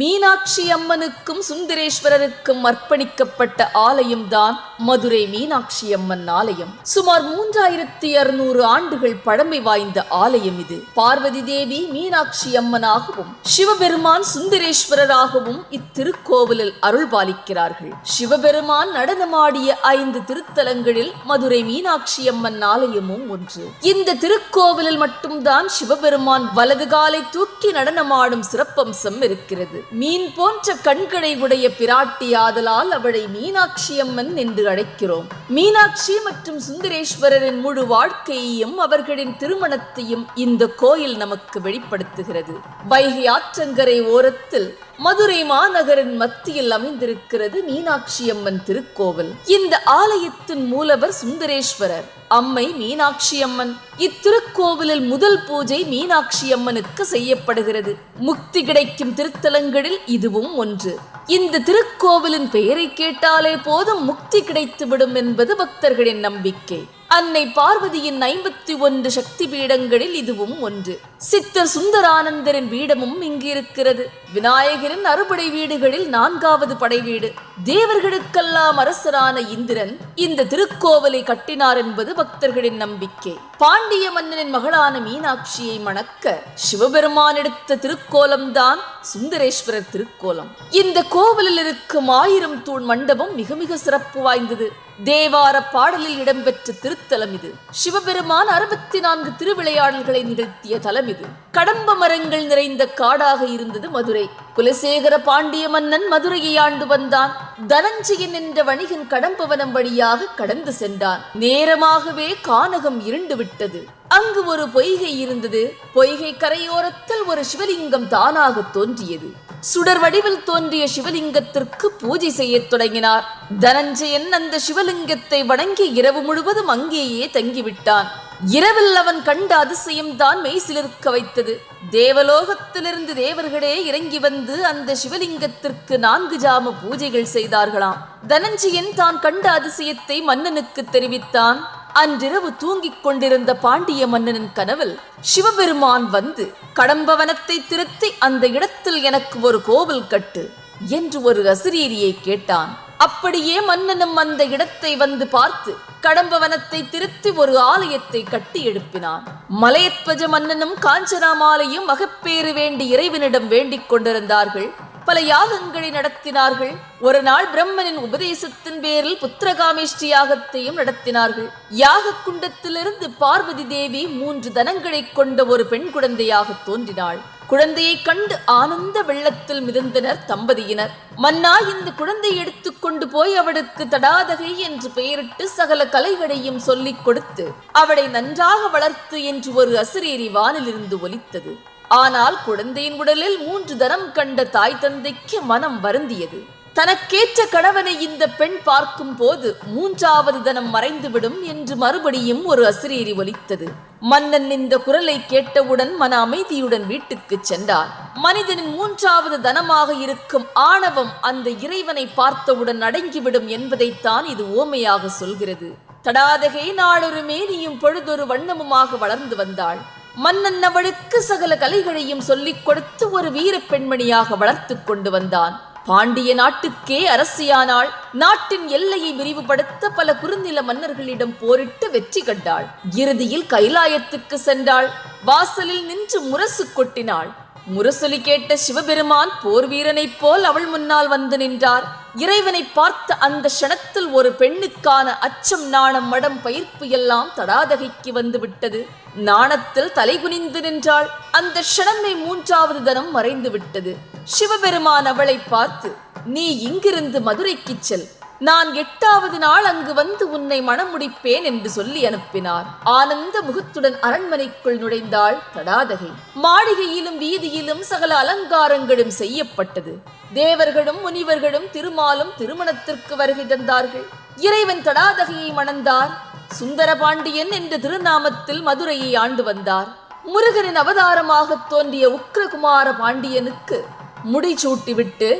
மீனாட்சி அம்மனுக்கும் சுந்தரேஸ்வரருக்கும் அர்ப்பணிக்கப்பட்ட ஆலயம்தான் மதுரை மீனாட்சி அம்மன் ஆலயம். சுமார் மூன்றாயிரத்தி அறுநூறு ஆண்டுகள் பழமை வாய்ந்த ஆலயம் இது. பார்வதி தேவி மீனாட்சி அம்மனாகவும் சிவபெருமான் சுந்தரேஸ்வரராகவும் இத்திருக்கோவிலில் அருள் பாலிக்கிறார்கள் சிவபெருமான் நடனமாடிய ஐந்து திருத்தலங்களில் மதுரை மீனாட்சி அம்மன் ஆலயமும் ஒன்று. இந்த திருக்கோவிலில் மட்டும்தான் சிவபெருமான் வலது காலை தூக்கி நடனமாடும் சிறப்பம்சம் இருக்கிறது. மீன் போன்ற கண்களை உடைய பிராட்டி ஆதலால் அவளை மீனாட்சி அம்மன் என்று அழைக்கிறோம். மீனாட்சி மற்றும் சுந்தரேஸ்வரரின் முழு வாழ்க்கையையும் அவர்களின் திருமணத்தையும் இந்த கோயில் நமக்கு வெளிப்படுத்துகிறது. வைகை ஆற்றங்கரை ஓரத்தில் மதுரை மாநகரின் மத்தியில் அமைந்திருக்கிறது மீனாட்சி அம்மன் திருக்கோவில். இந்த ஆலயத்தின் மூலவர் சுந்தரேஸ்வரர். அம்மை மீனாட்சி அம்மன் இத்திருக்கோவிலில் முதல் பூஜை மீனாட்சி அம்மனுக்கு செய்யப்படுகிறது. முக்தி கிடைக்கும் திருத்தலங்களில் இதுவும் ஒன்று. இந்த திருக்கோவிலின் பெயரை கேட்டாலே போதும் முக்தி கிடைத்துவிடும் என்பது பக்தர்களின் நம்பிக்கை. அன்னை பார்வதியின் ஐம்பத்தி ஒன்று சக்தி பீடங்களில் இதுவும் ஒன்று. சித்தர் சுந்தரானந்தரின் வீடமும் இங்கு இருக்கிறது விநாயகரின் அறுபடை வீடுகளில் நான்காவது படை வீடு. தேவர்களுக்கெல்லாம் அரசரான இந்திரன் இந்த திருக்கோவலை கட்டினார் என்பது பக்தர்களின் நம்பிக்கை. பாண்டிய மன்னனின் மகளான மீனாட்சியை மணக்க சிவபெருமான் எடுத்த திருக்கோலம்தான் சுந்தரேஸ்வரர் திருக்கோலம். இந்த கோவிலில் இருக்கும் ஆயிரம் தூண் மண்டபம் மிக மிக சிறப்பு வாய்ந்தது. தேவார பாடலில் இடம்பெற்ற திருத்தலம் இது. சிவபெருமான் அறுபத்தி நான்கு திருவிளையாடல்களை நிகழ்த்திய தலம் இருந்தது. கடம்ப மரங்கள் நிறைந்த காடாக இருந்தது மதுரை. குலசேகர பாண்டிய மன்னன் மதுரையை ஆண்டு வந்தான். தனஞ்சயன் என்ற வணிகன் கடம்பவனம் வழியாக கடந்து சென்றான். நேரமாகவே கானகம் இருண்டு விட்டது. அங்கு ஒரு பொய்கை இருந்தது. பொய்கை கரையோரத்தில் ஒரு சிவலிங்கம் தானாக தோன்றியது. சுடர் வடிவில் தோன்றிய சிவலிங்கத்திற்கு பூஜை செய்யத் தொடங்கினார். தனஞ்சயன் அந்த சிவலிங்கத்தை வணங்கி இரவு முழுவதும் அங்கேயே தங்கிவிட்டான். இரவில் அவன் கண்ட அதிசயம் தான் மெய்சிலிருக்க வைத்தது. தேவலோகத்திலிருந்து தேவர்களே இறங்கி வந்து அந்த சிவலிங்கத்திற்கு நான்கு ஜாம பூஜைகள் செய்தார்களாம். தனஞ்சியன் தான் கண்ட அதிசயத்தை மன்னனுக்கு தெரிவித்தான். அன்றிரவு தூங்கிக் கொண்டிருந்த பாண்டிய மன்னனின் கனவில் சிவபெருமான் வந்து கடம்பவனத்தை திருத்தி அந்த இடத்தில் எனக்கு ஒரு கோவில் கட்டு என்று ஒரு அசிரீரியை கேட்டான். அப்படியே மன்னனும் அந்த இடத்தை வந்து பார்த்து கடம்பவனத்தை திருத்தி ஒரு ஆலயத்தை கட்டி எழுப்பினான். மலையத்வஜ மன்னனும் காஞ்சனாமாலையும் மகப்பேறு வேண்டி இறைவனிடம் வேண்டிக் கொண்டிருந்தார்கள். பல யாகங்களை நடத்தினார்கள். ஒரு நாள் பிரம்மனின் உபதேசத்தின் பேரில் புத்திரகாமேஷ்டி யாகத்தையும் நடத்தினார்கள். யாக குண்டத்திலிருந்து பார்வதி தேவி மூன்று தனங்களை கொண்ட ஒரு பெண் குழந்தையாக தோன்றினாள். குழந்தையை கண்டு ஆனந்த வெள்ளத்தில் மிதந்தனர் தம்பதியினர். மன்னா இந்த குழந்தையை எடுத்துக்கொண்டு போய் அவளுக்கு தடாதகை என்று பெயரிட்டு சகல கலைகளையும் சொல்லிக் கொடுத்து அவளை நன்றாக வளர்த்து என்று ஒரு அசிரேரி வானிலிருந்து ஒலித்தது. ஆனால் குழந்தையின் உடலில் மூன்று தரம் கண்ட தாய் தந்தைக்கு மனம் வருந்தியது. தனக்கேற்ற கணவனை இந்த பெண் பார்க்கும் போது மூன்றாவது தனம் மறைந்துவிடும் என்று மறுபடியும் ஒரு அசிரேரி ஒலித்தது. மன்னன் இந்த குரலை கேட்டவுடன் மன அமைதியுடன் வீட்டுக்கு சென்றார் மனிதனின் மூன்றாவது தனமாக இருக்கும் ஆணவம் அந்த இறைவனை பார்த்தவுடன் அடங்கிவிடும் என்பதைத்தான் இது ஓமையாக சொல்கிறது. தடாதகை நாளொரு மேனியும் பொழுதொரு வண்ணமுமாக வளர்ந்து வந்தாள். மன்னன் அவளுக்கு சகல கலைகளையும் சொல்லிக் கொடுத்து ஒரு வீர பெண்மணியாக வளர்த்து கொண்டு வந்தான். பாண்டிய நாட்டுக்கே அரசியானாள். நாட்டின் எல்லையை விரிவுபடுத்த பல குறுநில மன்னர்களிடம் போரிட்டு வெற்றி கண்டாள். இறுதியில் கைலாயத்துக்கு சென்றாள். வாசலில் நின்று முரசு கொட்டினாள். முரசொலி கேட்ட சிவபெருமான் போர் வீரனைப் போல் அவள் முன்னால் வந்து நின்றார். இறைவனை பார்த்த அந்த க்ஷணத்தில் ஒரு பெண்ணுக்கான அச்சம் நாணம் மடம் பயிர்ப்பு எல்லாம் தடாதகைக்கு வந்து விட்டது. நாணத்தில் தலைகுனிந்து நின்றாள். அந்த க்ஷணமே மூன்றாவது தனம் மறைந்து விட்டது. சிவபெருமான் அவளை பார்த்து நீ இங்கிருந்து மதுரைக்கு செல். நான் எட்டாவது நாள் அங்கு வந்து உன்னை மணமுடிப்பேன் என்று சொல்லி அனுப்பினார். ஆனந்த முகத்துடன் அரண்மனைக்குள் நுழைந்தாள் தடாதகை. மாளிகையிலும் வீதியிலும் சகல அலங்காரங்களும் செய்யப்பட்டது. தேவர்களும் முனிவர்களும் திருமாலும் திருமணத்திற்கு வருகை தந்தார்கள். இறைவன் தடாதகையை மணந்தார். சுந்தரபாண்டியன் என்ற திருநாமத்தில் மதுரையை ஆண்டு வந்தார். முருகனின் அவதாரமாக தோன்றிய உக்ரகுமார பாண்டியனுக்கு முடிச்சூட்டிவிட்டு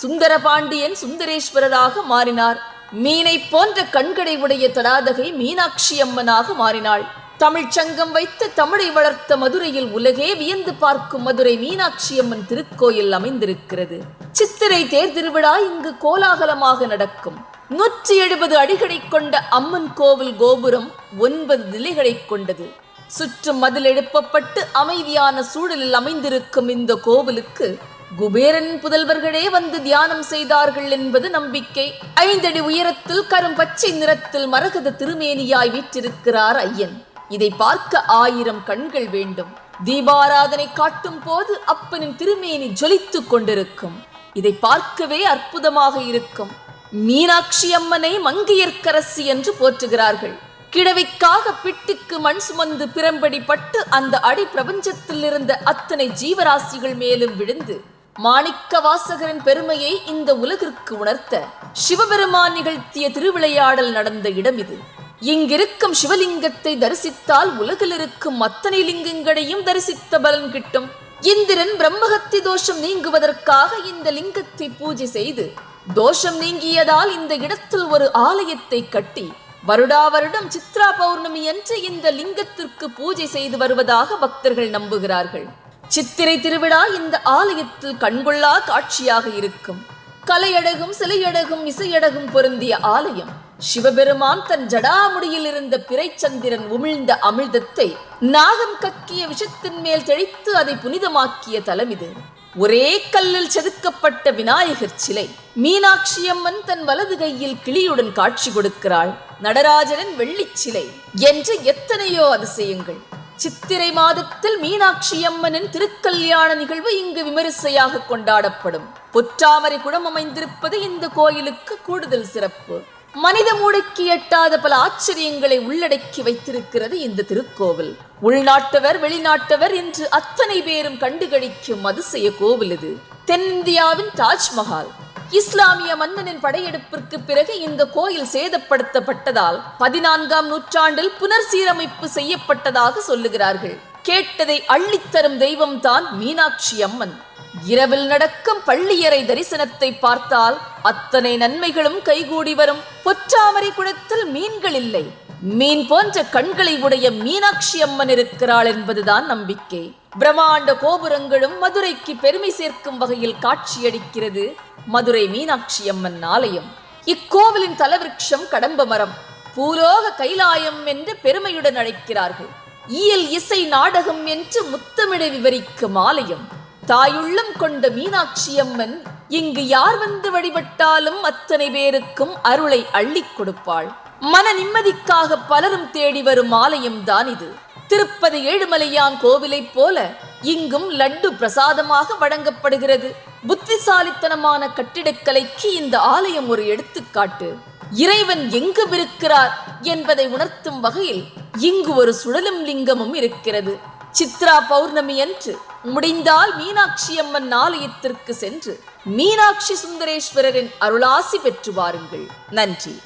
சுந்தரபாண்டியன் சுந்தரேஸ்வரராக மாறினார். மீனை போன்ற கண்களை உடைய தடாதகை மீனாட்சி அம்மனாக மாறினாள். தமிழ்ச் சங்கம் வைத்து தமிழை வளர்த்த மதுரையில் உலகே வியந்து பார்க்கும் மதுரை மீனாட்சி அம்மன் திருக்கோயில் அமைந்திருக்கிறது. சித்திரை தேர் திருவிழா இங்கு கோலாகலமாக நடக்கும். நூற்றி எழுபது அடிகளை கொண்ட அம்மன் கோவில் கோபுரம் ஒன்பது நிலைகளை கொண்டது. சுற்றும் மதில் எழுப்பப்பட்டு அமைதியான சூழலில் அமைந்திருக்கும் இந்த கோவிலுக்கு குபேரன் புதல்வர்களே வந்து தியானம் செய்தார்கள் என்பது நம்பிக்கை. ஐந்தடி உயரத்தில் கரும் பச்சை நிறத்தில் மரகத திருமேனியாய் வீற்றிருக்கிறார் ஐயன். இதை பார்க்க ஆயிரம் கண்கள் வேண்டும். தீபாராதனை காட்டும் போது அப்பனின் திருமேனி ஜொலித்துக் கொண்டிருக்கும். இதை பார்க்கவே அற்புதமாக இருக்கும். மீனாட்சி அம்மனை மங்கையர்க்கரசி என்று போற்றுகிறார்கள். கிழவிக்காக பிட்டுக்கு மண் சுமந்து பிறம்படி பட்டு அந்த அடி பிரபஞ்சத்தில் இருந்த அத்தனை ஜீவராசிகள் மேலும் விழுந்து மாணிக்க வாசகரின் பெருமையை இந்த உலகிற்கு உணர்த்த சிவபெருமான் நிகழ்த்திய திருவிளையாடல் நடந்த இடம் இது. இங்கிருக்கும் சிவலிங்கத்தை தரிசித்தால் உலகில் இருக்கும் அத்தனை லிங்கங்களையும் தரிசித்த பலன் கிட்டும். இந்திரன் பிரம்மகத்தி தோஷம் நீங்குவதற்காக இந்த லிங்கத்தை பூஜை செய்து தோஷம் நீங்கியதால் இந்த இடத்தில் ஒரு ஆலயத்தை கட்டி வருடா வருடம் சித்ரா பௌர்ணமி அன்று இந்த லிங்கத்திற்கு பூஜை செய்து வருவதாக பக்தர்கள் நம்புகிறார்கள். சித்திரை திருவிழா இந்த ஆலயத்தில் கண்கொள்ளா காட்சியாக இருக்கும். கலையழகும் சிலையழகும் இசையழகும் பொருந்திய ஆலயம். சிவபெருமான் தன் ஜடாமுடியில் இருந்த பிறைச்சந்திரன் உமிழ்ந்த அமிழ்தத்தை நாகம் கக்கிய விஷத்தின் மேல் தெளித்து அதை புனிதமாக்கிய தலம் இது. ஒரே கல்லில் செதுக்கப்பட்ட விநாயகர் சிலை. மீனாட்சி அம்மன் தன் வலது கையில் கிளியுடன் காட்சி கொடுக்கிறாள். நடராஜனின் வெள்ளிச் சிலை. என்று எத்தனையோ அதிசயங்கள். சித்திரை மாதத்தில் மீனாட்சி அம்மனின் திருக்கல்யாண நிகழ்வு இங்கு விமரிசையாக கொண்டாடப்படும். பொற்றாமரை குடம் அமைந்திருப்பது இந்த கோயிலுக்கு கூடுதல் சிறப்பு. மனித மூளைக்கு எட்டாத பல ஆச்சரியங்களை உள்ளடக்கி வைத்திருக்கிறது இந்த திருக்கோவில். உள்நாட்டவர் வெளிநாட்டவர் என்று அத்தனை பேரும் கண்டுகளிக்கும் அதிசய கோவில் இது. தென்னிந்தியாவின் தாஜ்மஹால். இஸ்லாமிய மன்னனின் படையெடுப்பிற்கு பிறகு இந்த கோயில் சேதப்படுத்தப்பட்டதால் பதினான்காம் நூற்றாண்டில் புனர் சீரமைப்பு செய்யப்பட்டதாக சொல்லுகிறார்கள். கேட்டதை அள்ளித்தரும் தெய்வம் தான் மீனாட்சி அம்மன். இரவில் நடக்கும் பள்ளியறை தரிசனத்தை பார்த்தால் அத்தனை நன்மைகளும் கைகூடி வரும். பொற்றாமரை குளத்தில் மீன்கள் இல்லை. மீன் போன்ற கண்களை உடைய மீனாட்சி அம்மன் இருக்கிறாள் என்பதுதான் நம்பிக்கை. பிரம்மாண்ட கோபுரங்களும் மதுரைக்கு பெருமை சேர்க்கும் வகையில் காட்சியளிக்கிறது மதுரை மீனாட்சி அம்மன் ஆலயம். இக்கோவிலின் தலவிருட்சம் கடம்ப மரம் பூலோக கைலாயம் என்று பெருமையுடன் அழைக்கிறார்கள். இயல் இசை நாடகம் என்று முத்தமிட விவரிக்கும் ஆலயம். தாயுள்ளம் கொண்ட மீனாட்சி அம்மன் இங்கு யார் வந்து வழிபட்டாலும் அத்தனை பேருக்கும் அருளை அள்ளிக் கொடுப்பாள். மன நிம்மதிக்காக பலரும் தேடி வரும் ஆலயம் தான் இது. திருப்பதி ஏழுமலையான் கோவிலைப் போல இங்கும் லட்டு பிரசாதமாக வழங்கப்படுகிறது. புத்திசாலித்தனமான கட்டிடக்கலைக்கு இந்த ஆலயம் ஒரு எடுத்துக்காட்டு. இறைவன் எங்கு இருக்கிறார் என்பதை உணர்த்தும் வகையில் இங்கு ஒரு சுழலும் லிங்கமும் இருக்கிறது. சித்ரா பௌர்ணமி அன்று முடிந்தால் மீனாட்சி அம்மன் ஆலயத்திற்கு சென்று மீனாட்சி சுந்தரேஸ்வரரின் அருளாசி பெற்று வாருங்கள். நன்றி.